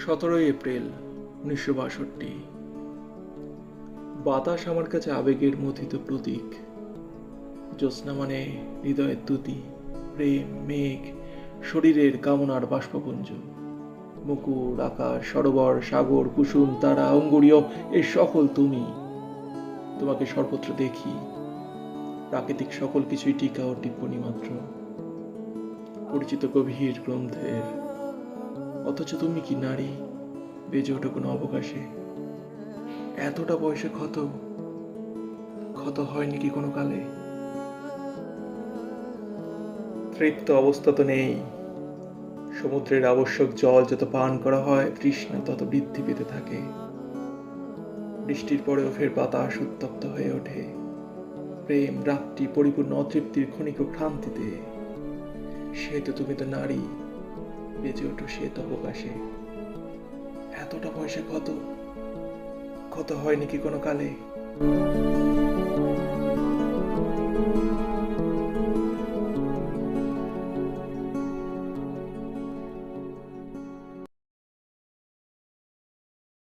সতেরোই এপ্রিল, উনিশশো বাষট্টি। বাতাস আমার কাছে আবেগের মথিত প্রতীক। জ্যোৎস্না মানে হৃদয়ের তুতি প্রেম, মেঘ, শরীরের কামনার বাষ্পপুঞ্জ। মুকুর আকাশ, সরোবর, সাগর, কুসুম, তারা অঙ্গুরীয় এর সকল তুমি। তোমাকে সর্বত্র দেখি। প্রাকৃতিক সকল কিছুই টিকা ও টিপ্পণী মাত্র। পরিচিত গভীর গ্রন্থের অথচ তুমি কি নারী? বেজে ওঠো কোনো অবকাশে। এতটা বয়সে ক্ষত? ক্ষত হয়নি কি কোনো কালে? তৃপ্ত অবস্থা তো নেই। সমুদ্রের আবশ্যক জল যত পান করা হয়, তৃষ্ণা তত বৃদ্ধি পেতে থাকে। বৃষ্টির পরেও ফের বাতাস উত্তপ্ত হয়ে ওঠে। প্রেম, রাত্রি, পরিপূর্ণ অতৃপ্তির ক্ষণিক ক্রান্তিতে সে তো তুমি তো নারী। বেঁচে ওঠো শ্বেত অবকাশে। এতটা পয়সা কত? কত হয় নাকি কোনো কালে?